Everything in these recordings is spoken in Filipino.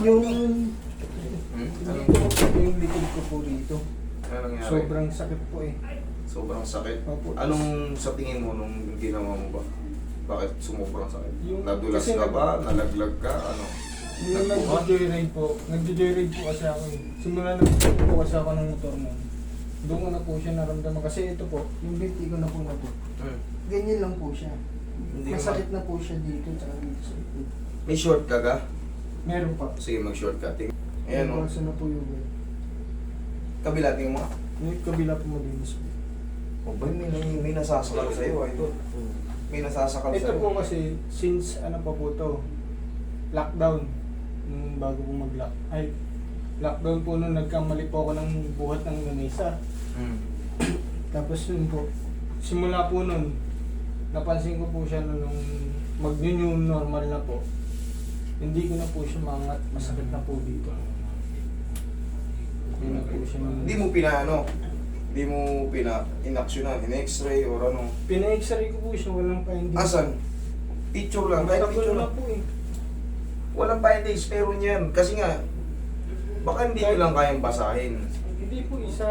Yung, Hmm? Anong, yung likod ko po anong nangyari? Sobrang sakit po eh. Sobrang sakit. Opo. Anong sa tingin mo nung ginawa mo ba? Bakit sumubrang sakit? Yung- Nadulas ka ba? Nalaglag ka? Ano? Yung nag-joyride po, nag-joyride po kasi ako eh. Simula na po kasi ako ng motor nun. Doon ko na po siya naramdaman. Kasi ito po, yung binti ko na po na po. Hmm. Ganyan lang po siya. Hindi Masakit na po siya dito tsaka dito sa likod. May short ka ka? Meron pa. Sige, mag-short ka. Ting- Ayan o. Yung na po yung way. Kabila, tingin mo. Yung kabila po malinis po. O ba, may, may, may nasasakal sa'yo, idol. May nasasakal Ito sa'yo. po kasi, since ano pa po to, lockdown, nung bago po mag-lock, ay, lockdown po nung nagkamali po ako ng buhat ng lamesa. Hmm. Tapos yun po, simula po nun, napansin ko po siya nung nung mag-new normal na po. Hindi ko na po siya mangat, masakit na po dito. Hindi na po siya mangat. Hindi mo pinaano? Hindi mo pina inaksyonan, in-x-ray or ano? Pina-x-ray ko po siya, walang findings. Asan? Picture lang, kahit picture lang. po eh. Walang findings, pero niyan. Kasi nga, baka hindi ko lang kayang basahin. Hindi po, isa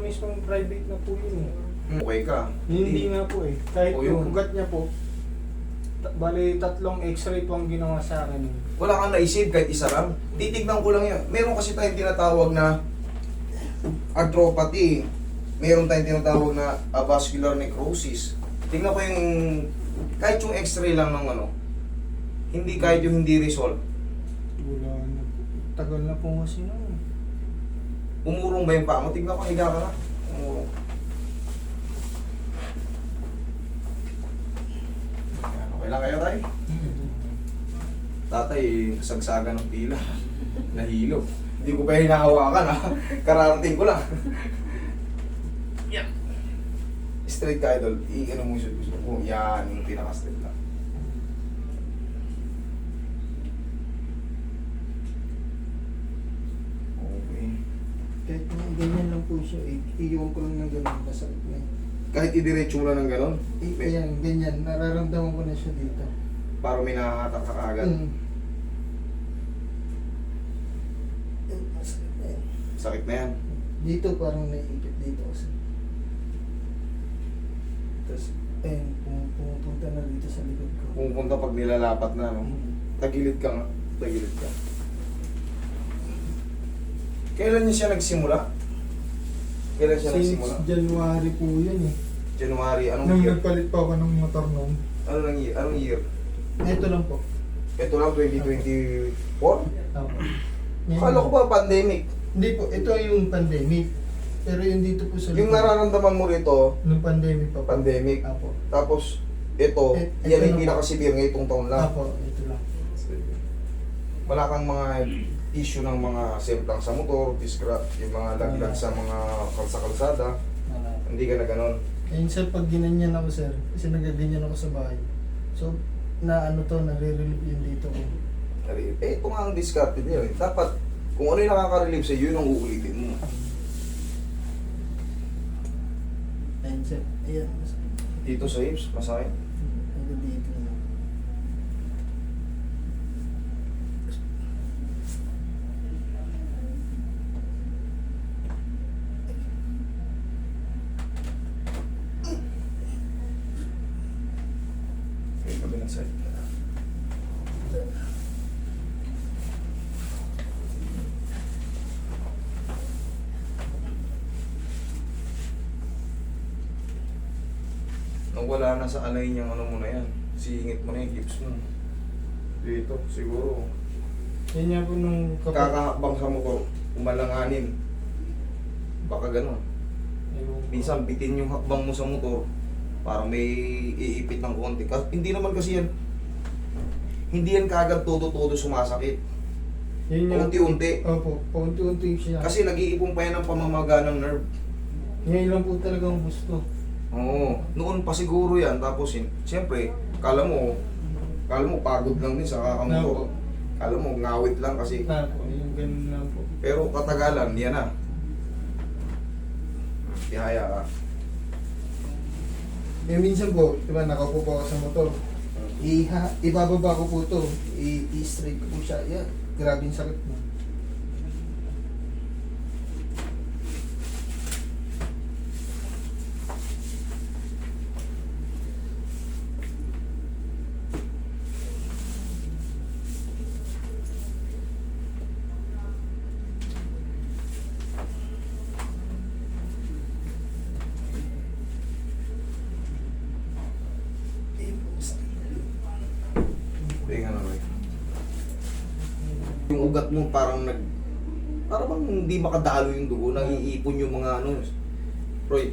mismong private na po yun eh. Okay ka. Hindi nga po eh. Kahit O, yung yun. ugat niya po, bali tatlong x-ray po ang ginawa sa akin. Wala kang naisip kahit isa lang. Titignan ko lang yan. Meron kasi tayong tinatawag na arthropathy. Meron tayong tinatawag na avascular necrosis. Tingnan ko yung, kahit yung x-ray lang ng ano, hindi kahit yung hindi resolve. Wala na po. Tagal na po kasi nun. Umurong ba yung paa mo? Tingnan ko, higa ka na. Umurong. Ayan, Okay lang kayo tayo? Tatay, sagsagan ng pila. Nahilo. Hindi ko pa hinahawakan ha. Kararating ko lang. Yan. Straight ka idol. I-ano mo siya gusto ko. Yan, yung pinaka-straight lang. Okay. Kahit ganyan lang po siya eh. Iiwan ko lang ng ganun. Masakit na eh. Kahit idiretso mo lang ng ganon, Eh, Ayan, ganyan. Nararamdaman ko na siya dito. parang may nakahatak ka kaagad. Mm. Masakit na yan. Sakit na yan. Dito parang naiipit dito kasi. Tapos, ayun, pum- pumupunta na dito sa likod ko. Pumupunta pag nilalapat na, no? Mm. Tagilid ka nga. Tagilid ka. Kailan niya siya nagsimula? Kailan siya nagsimula? Since January po yun eh. January. Anong Nung year? nagpalit pa ako ng motor noon. Ano nang year? Anong year? Ito lang po. Ito lang, 2024? Tama. Akala ko ba pandemic? Hindi po, ito yung pandemic. Pero yung dito po sa Yung likod, nararamdaman mo rito, Nung pandemic pa po. pandemic. Apo. Tapos, ito, Eh, ito yan yung lang. pinaka-severe ngayong taon lang. Apo, ito lang. Wala kang mga issue ng mga semplang sa motor, discra, yung mga laglag sa mga kalsa-kalsada. Wala. Hindi ka na ganon. Ayun sir, pag ginanyan ako sir, kasi nagaganyan ako sa bahay. So, na ano to, nare-relieve yun dito ko. Eh, nga ang discarte niya. Eh. Dapat, kung ano yung nakaka-relieve sa'yo, yun ang uulitin mo. Ayun sir, ayan. Dito sa hips, masakit. Hanggang dito na. Okay, kabilang side. Nung wala na sa alay niyang ano mo na yan, singit mo na yung hips mo. Dito, siguro. Yan nga po nung Kakahakbang sa motor, umalanganin. Baka gano'n. Minsan bitin yung hakbang mo sa motor, parang may iipit ng konti. Kasi, hindi naman kasi yan, hindi yan kagad todo-todo sumasakit. Yun po- Unti-unti. Opo, paunti-unti siya. Kasi nag-iipon pa yan ng pamamaga ng nerve. Ngayon lang po talagang gusto. Oo. Noon pa siguro yan. Tapos, siyempre, kala mo, kala mo pagod lang din sa kakamotor. Opo. Kala mo, ngawit lang kasi. Na po, yung ganun lang po. Pero katagalan, yan na. Tihaya ka. Eh minsan po, di ba, nakaupo po ako sa motor. Iha, ibababa ko po to. I-straight ko po siya. Yan, Grabe yung sakit mo. Tingnan na Roy. Yung ugat mo parang nag... Parang bang hindi makadalo yung dugo, nag-iipon yung mga ano. Roy,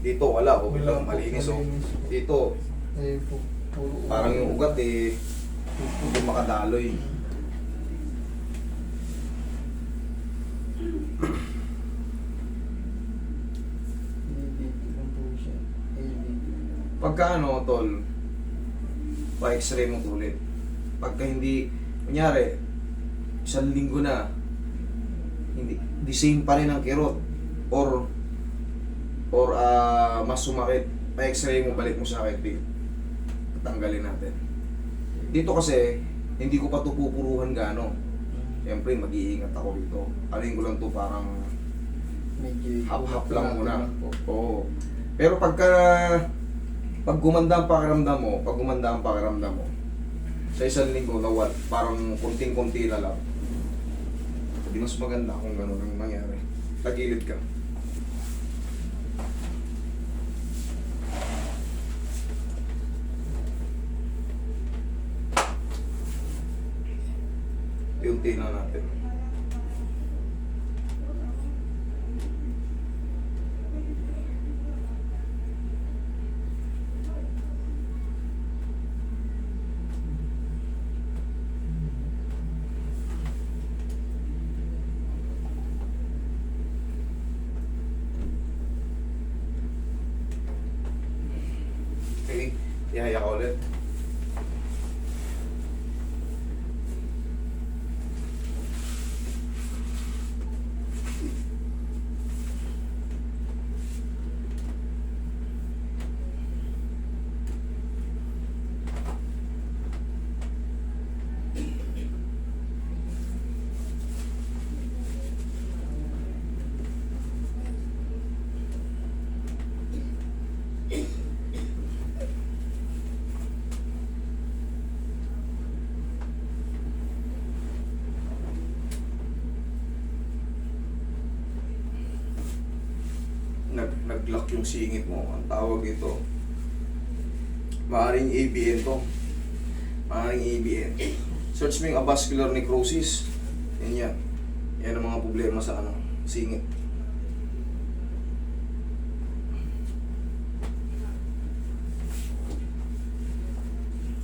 dito wala, okay lang, malinis oh. Dito, Eh po. Puro parang yung ugat eh, hindi makadaloy. LVP lang po siya. LVP. Pagka ano, tol, pa-x-ray mo ulit. Pagka hindi, kunyari, isang linggo na, hindi, the same pa rin ang kirot. Or, or ah, mas sumakit, pa-x-ray mo, balik mo sa akin, Pete. Tanggalin natin. Dito kasi, hindi ko pa ito pupuruhan gano. Siyempre, mag-iingat ako dito. Alin ko lang to parang hap-hap lang muna. Oo. Pero pagka pag gumanda ang pakiramdam mo, pag gumanda ang pakiramdam mo, sa isang linggo na what, parang konting-konti na lang. Hindi mas maganda kung gano'n ang nangyari. Tagilid ka. Unti na natin. Okay, ihaya ka ulit. nag nag-lock yung singit mo. Ang tawag ito, maaring ABN to. Maaring ABN. Search mo yung avascular necrosis. Yan yan. Yan ang mga problema sa ano, singit.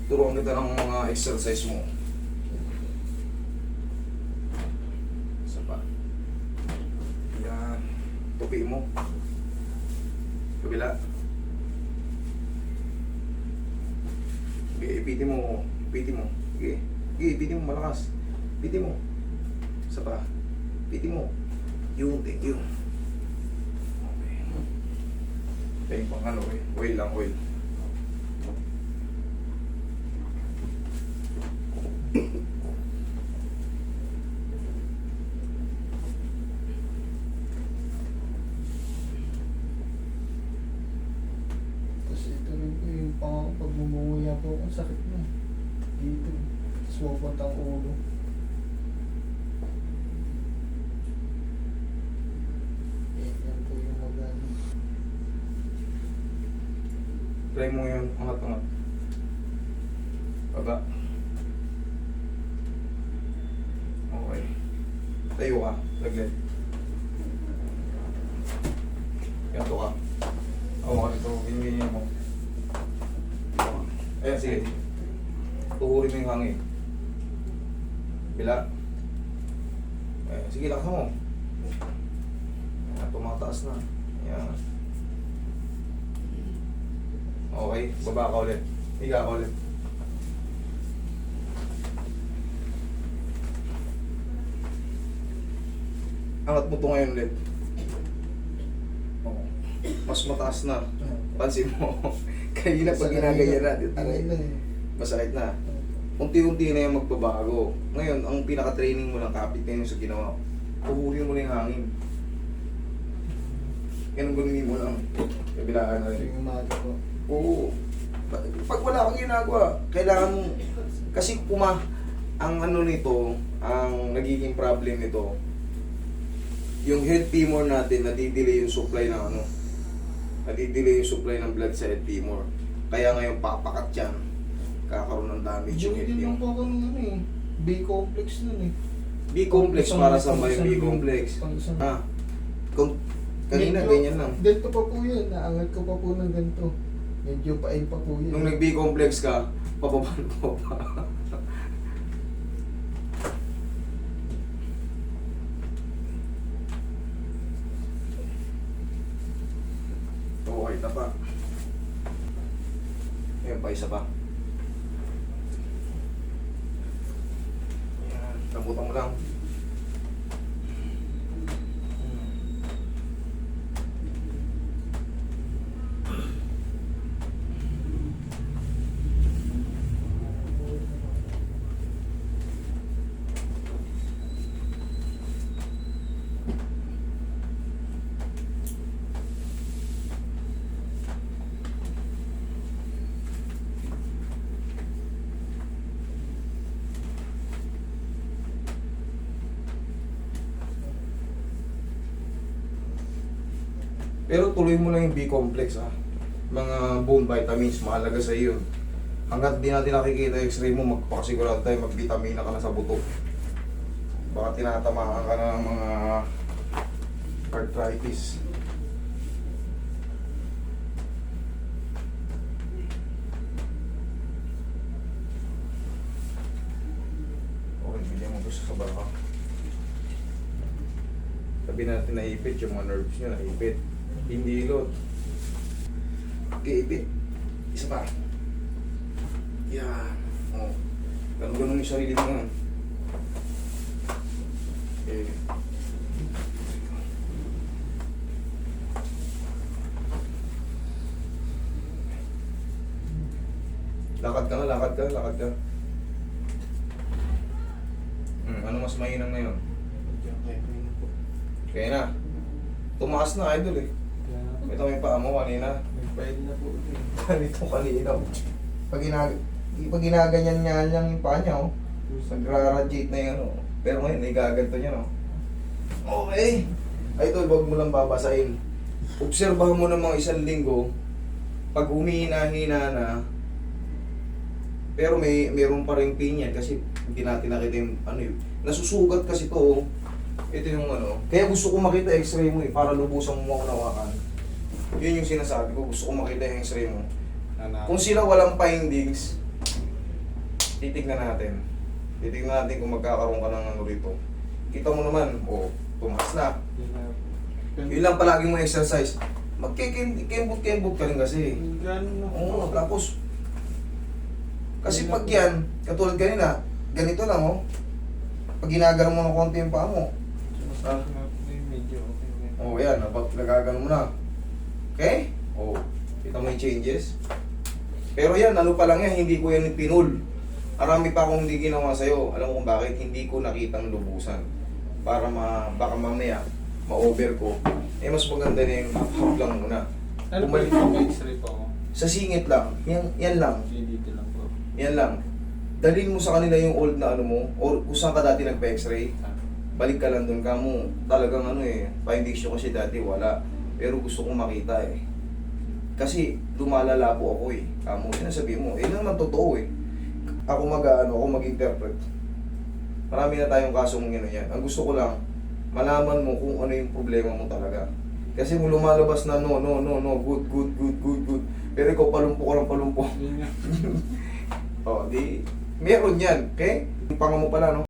Turuan kita ng mga exercise mo. Isa pa. Yan. Tupi mo. Kabila. Okay, ipitin mo. Ipitin mo. Okay. Okay, ipitin mo malakas. Ipitin mo. Isa pa. Ipitin mo. Yun, thank you. Okay. Okay, pang ano eh. Oil lang, oil. Tapos ito rin po yung pang pag bumuya po ang sakit mo. Dito. Tapos mapunta ang ulo. Yan, yan po yung magano. Try mo yun. Angat, angat. Baba. Okay. Tayo ka. Laglit. Ganto ka. Oo, ito. Ganyan mo. Ayan, sige. Tuhurin mo yung hangin. Bila. Ayan, sige, lakas mo. Ayan, tumataas na. Ayan. Okay, baba ka ulit. Higa ka ulit. Angat mo to ngayon ulit. Mas mataas na. Pansin mo. Kanina pag ginagaya natin, Aray na eh. masakit na. unti-unti na yung magbabago. Ngayon, ang pinaka-training mo ng kapit na yun sa ginawa. Puhurin mo na yung hangin. Ganun ganunin mo lang. Kabilaan na rin. Tuwing umaga po. Oo. Pa- Pag wala kang ginagawa, kailangan mo, kasi puma, ang ano nito, ang nagiging problem nito, yung head femur natin, nadidelay yung supply ng ano, nadidelay yung supply ng blood sa head femur. Kaya ngayon, papakat yan. Kakaroon ng damage yung head Yung femur. po ako ng ano eh. B-complex nun eh. B-complex para sa may B-complex. Ah, kung kanina, ganyan lang. Ganito pa po yan. Naangat ko pa po ng ganito. Medyo pain pa po yan. Nung nag-B-complex ka, pababa ko pa. Okay na pa. Ayun pa, isa pa. Ayan, lambutan mo lang. Pero tuloy mo lang yung B-complex ah. Mga bone vitamins, mahalaga sa iyo. Hanggat di natin nakikita x-ray mo, magpakasigurado tayo, magbitamina ka na sa buto. Baka tinatamaan ka na ng mga arthritis. Sa baka. Sabi natin naipit, yung mga nerves nyo naipit. Hindi ilot. Okay, ipit. Isa pa. Yan. Oh. Ganun-ganun yung sarili mo yan. Okay. Lakad ka na, lakad ka, lakad ka. Hmm, ano mas mainam ngayon? Kaya na. Tumaas na, idol eh. Ito may paa mo kanina. Nagpain na po. eh. Ganito kanina. Pag, ginag pag ginaganyan niya lang yung paa niya, oh. Nagra-radiate na yun, oh. Pero ngayon, nagaganto niya, no? Okay. Ay, tol, wag mo lang babasahin. Obserbahan mo ng mga isang linggo, pag humihina-hina na, pero may meron pa rin pain yan kasi hindi natin nakita yung ano yun. Nasusugat kasi to. oh. Ito yung ano. Kaya gusto ko makita x-ray mo eh, para lubusan mo maunawakan. Yun yung sinasabi ko, gusto ko makita yung x-ray mo. Kung sila walang findings, titignan natin. Titignan natin kung magkakaroon ka ng ano rito. Kita mo naman, o, oh, tumaas na. Yun lang palagi mo exercise. Magkikembot-kembot ka rin kasi. Ganun. Oo, tapos, kasi pag yan, katulad kanina, ganito lang, oh. Pag ginagano mo ng konti yung paa mo, Ah. Medyo okay. okay. oh, yan, nagagano mo na. Okay? Oh, kita mo yung changes. Pero yan, ano pa lang yan, hindi ko yan pinul. Marami pa akong hindi ginawa sa'yo. Alam mo kung bakit? Hindi ko nakitang lubusan. Para ma, baka mamaya, ma-over ko. Eh, mas maganda na yung half lang muna. Ano Bumalik- yung x-ray ako? Sa singit lang, yan, yan lang. Dito lang po. Yan lang. Dalhin mo sa kanila yung old na ano mo, or kung saan ka dati nagpa-x-ray, balik ka lang doon ka mo. Talagang ano eh, findings nyo kasi dati wala. Pero gusto kong makita eh. Kasi lumalala po ako eh. Kamo, sinasabi mo, eh naman totoo eh. Ako mag ano, ako mag-interpret. Marami na tayong kasong gano'n yan. Ang gusto ko lang, malaman mo kung ano yung problema mo talaga. Kasi kung lumalabas na no, no, no, no, good, good, good, good, good. Pero ikaw palumpo ka ng palumpo. Yun nga. Oh, di meron yan, okay? Yung panga mo pala, no?